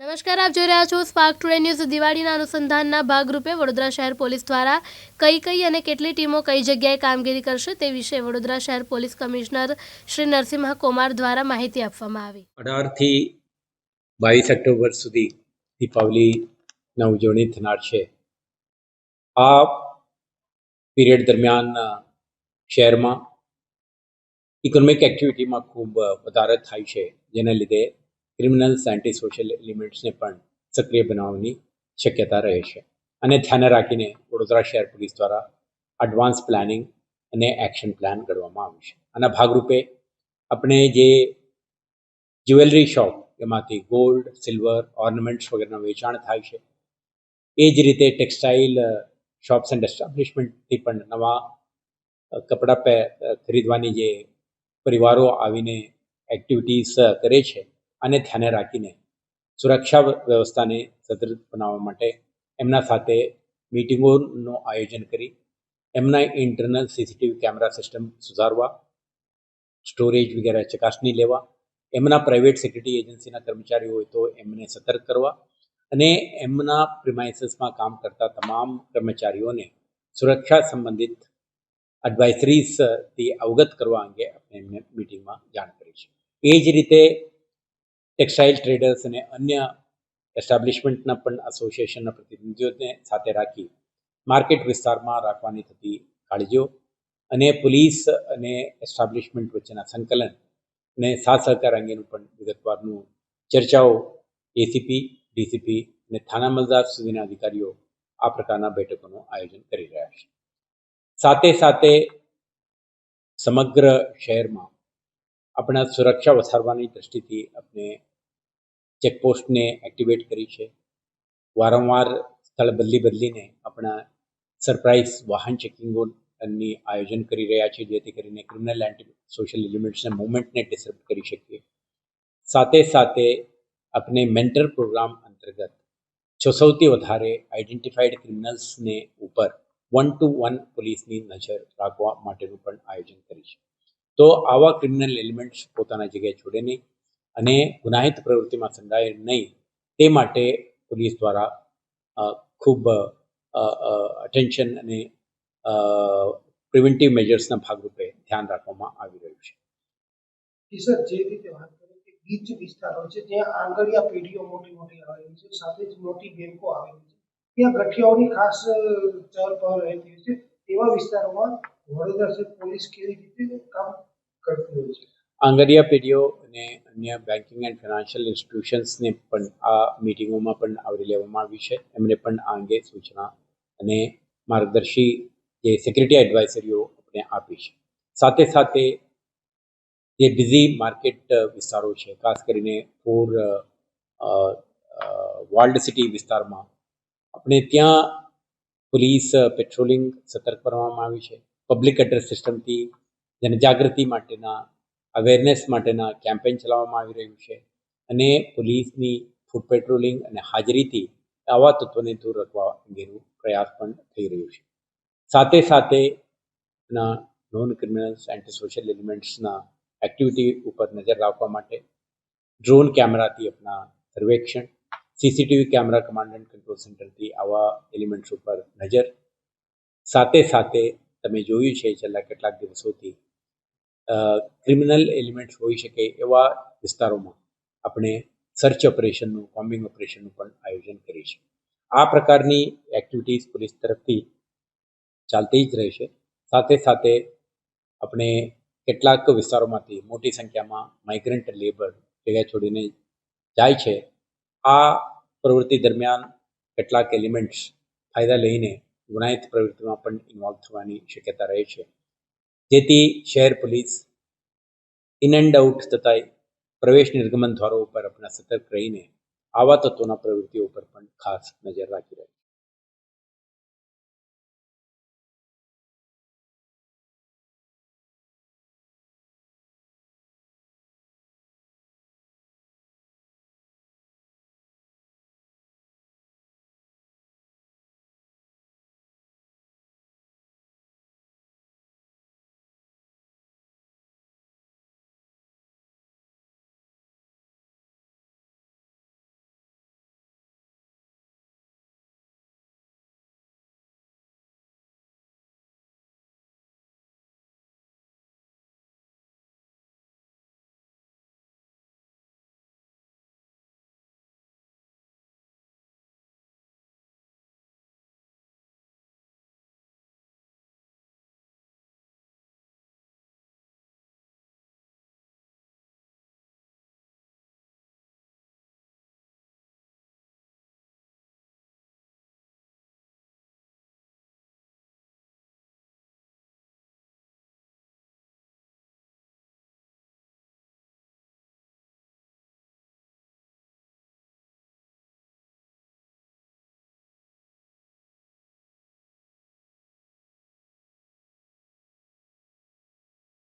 નમસ્કાર, આપ જોઈ રહ્યા છો સ્પાર્ક ટુડે ન્યૂઝ દિવાળીના અનુસંધાનના ભાગરૂપે વડોદરા શહેર પોલીસ દ્વારા કઈ કઈ અને કેટલી ટીમો કઈ જગ્યાએ કામગીરી કરશે તે વિશે વડોદરા શહેર પોલીસ કમિશનર શ્રી નરસિંહ કુમાર દ્વારા માહિતી આપવામાં આવી. અઢારથી બાવીસ ઓક્ટોબર સુધી દીપાવલીના ઉજવણી થનાર છે. આ પીરિયડ દરમિયાન શહેરમાં ઇકોનોમિક એક્ટિવિટીમાં ખૂબ વધારો થાય છે. જેના લીધે ક્રિમિનલ્સ એન્ટી સોશિયલ એલિમેન્ટ્સને પણ સક્રિય બનાવવાની શક્યતા રહે છે. અને ધ્યાને રાખીને વડોદરા શહેર પોલીસ દ્વારા એડવાન્સ પ્લાનિંગ અને એક્શન પ્લાન ઘડવામાં આવ્યું છે. આના ભાગરૂપે આપણે જે જ્વેલરી શોપ એમાંથી ગોલ્ડ સિલ્વર ઓર્નામેન્ટ્સ વગેરેના વેચાણ થાય છે, એ જ રીતે ટેક્સટાઇલ શોપ્સ એન્ડ એસ્ટાબ્લિશમેન્ટથી પણ નવા કપડાં ખરીદવાની જે પરિવારો આવીને એક્ટિવિટીઝ કરે છે આને ધ્યાને રાખીને સુરક્ષા વ્યવસ્થાને સદૃઢ બનાવવા માટે એમના સાથે મિટિંગોનું આયોજન કરી એમના ઇન્ટરનલ સીસીટીવી કેમેરા સિસ્ટમ સુધારવા સ્ટોરેજ વગેરે ચકાસણી લેવા, એમના પ્રાઇવેટ સેક્યુરિટી એજન્સીના કર્મચારીઓ હોય તો એમને સતર્ક કરવા અને એમના પ્રિમાઇસીસમાં કામ કરતા તમામ કર્મચારીઓને સુરક્ષા સંબંધિત એડવાઇઝરીઝથી અવગત કરવા અંગે આપણે એમને મિટિંગમાં જાણ કરી છે. એ જ રીતે ટેક્સટાઇલ ટ્રેડર્સ અને અન્ય એસ્ટાબ્લિશમેન્ટના પણ એસોસિએશનના પ્રતિનિધિઓને સાથે રાખી માર્કેટ વિસ્તારમાં રાખવાની થતી કાળજીઓ અને પોલીસ અને એસ્ટાબ્લિશમેન્ટ વચ્ચેના સંકલન અને સાથ સહકાર અંગેનું પણ વિગતવારનું ચર્ચાઓ એસીપી ડીસીપી અને થાના મલદાર સુધીના અધિકારીઓ આ પ્રકારના બેઠકોનું આયોજન કરી રહ્યા છે. સાથે સાથે સમગ્ર શહેરમાં આપણા સુરક્ષા વધારવાની દ્રષ્ટિથી આપણે ચેકપોસ્ટને એક્ટિવેટ કરી છે. વારંવાર સ્થળ બદલી બદલીને આપણા સરપ્રાઇઝ વાહન ચેકિંગોની આયોજન કરી રહ્યા છે, જેથી કરીને ક્રિમિનલ એન્ટી સોશિયલ એલિમેન્ટ્સના મુવમેન્ટને ડિસર્બ કરી શકીએ. સાથે સાથે આપણે મેન્ટર પ્રોગ્રામ અંતર્ગત છસોથી વધારે આઈડેન્ટિફાઈડ ક્રિમિનલ્સને ઉપર વન ટુ વન પોલીસની નજર રાખવા માટેનું પણ આયોજન કરી છે. તો આવા ક્રિમિનલ એલિમેન્ટ્સ પોતાના જગ્યાએ છોડે નહીં. અને ગુનાહિત પ્રવૃત્તિમાં સંડાય નહીં, તે માટે પોલીસ દ્વારા ખૂબ અટેન્શન અને પ્રિવેન્ટિવ મેજર્સના ભાગરૂપે ધ્યાન રાખવામાં આવી રહ્યું છે. કિશોર જે રીતે વાત કરી કે ગીચ વિસ્તારો છે, ત્યાં આંગળિયા પેઢીઓ મોટી મોટી આવેલી છે, સાથે જ મોટી બેંકો આવેલી છે. ત્યાં ગઠિયાઓની ખાસ ચહલ પહલ રહેતી હોય છે એવા વિસ્તારોમાં વડોદરા પોલીસ કેવી રીતે કામ કરતી હોય છે? આંગડિયા પેઢીઓ અને અન્ય બેન્કિંગ એન્ડ ફિનાન્શિયલ ઇન્સ્ટિટ્યુશન્સને પણ આ મિટિંગોમાં પણ આવરી લેવામાં આવી છે. એમને પણ આ અંગે સૂચના અને માર્ગદર્શી જે સિક્યુરિટી એડવાઇઝરીઓ આપણે આપી છે. સાથે સાથે જે બિઝી માર્કેટ વિસ્તારો છે, ખાસ કરીને ફોર વર્લ્ડ સિટી વિસ્તારમાં, આપણે ત્યાં પોલીસ પેટ્રોલિંગ સતર્ક કરવામાં આવી છે. પબ્લિક એડ્રેસ સિસ્ટમથી જનજાગૃતિ માટેના અવેરનેસ માટેના કેમ્પેન ચલાવવામાં આવી રહ્યું છે. અને પોલીસની ફૂડ પેટ્રોલિંગ અને હાજરીથી આવા તત્વોને દૂર રાખવા અંગેનો પ્રયાસ પણ થઈ રહ્યું છે. સાથે સાથે નોન ક્રિમિનલ્સ એન્ટી સોશિયલ એલિમેન્ટ્સના એક્ટિવિટી ઉપર નજર રાખવા માટે ડ્રોન કેમેરાથી આપણા સર્વેક્ષણ CCTV camera command and control સેન્ટરથી આવા એલિમેન્ટ્સ ઉપર નજર. સાથે સાથે તમે જોયું છે, છેલ્લા કેટલાક દિવસોથી ક્રિમિનલ એલિમેન્ટ્સ હોઈ શકે એવા વિસ્તારોમાં આપણે સર્ચ ઓપરેશનનું કોમ્બિંગ ઓપરેશનનું પણ આયોજન કરીશું આ પ્રકારની એક્ટિવિટીઝ પોલીસ તરફથી ચાલતી જ રહેશે સાથે સાથે આપણે કેટલાક વિસ્તારોમાંથી મોટી સંખ્યામાં માઇગ્રન્ટ લેબર જગ્યા છોડીને જાય છે. આ પ્રવૃત્તિ દરમિયાન કેટલાક એલિમેન્ટ્સ ફાયદા લઈને ગુનાહિત પ્રવૃત્તિમાં પણ ઇન્વોલ્વ થવાની શક્યતા રહે છે. જેથી શહેર પોલીસ ઇન એન્ડ આઉટ થતા પ્રવેશ નિર્ગમન દ્વારો ઉપર આપણા સતર્ક રહીને આવા તત્વોના પ્રવૃત્તિઓ ઉપર પણ ખાસ નજર રાખી રહી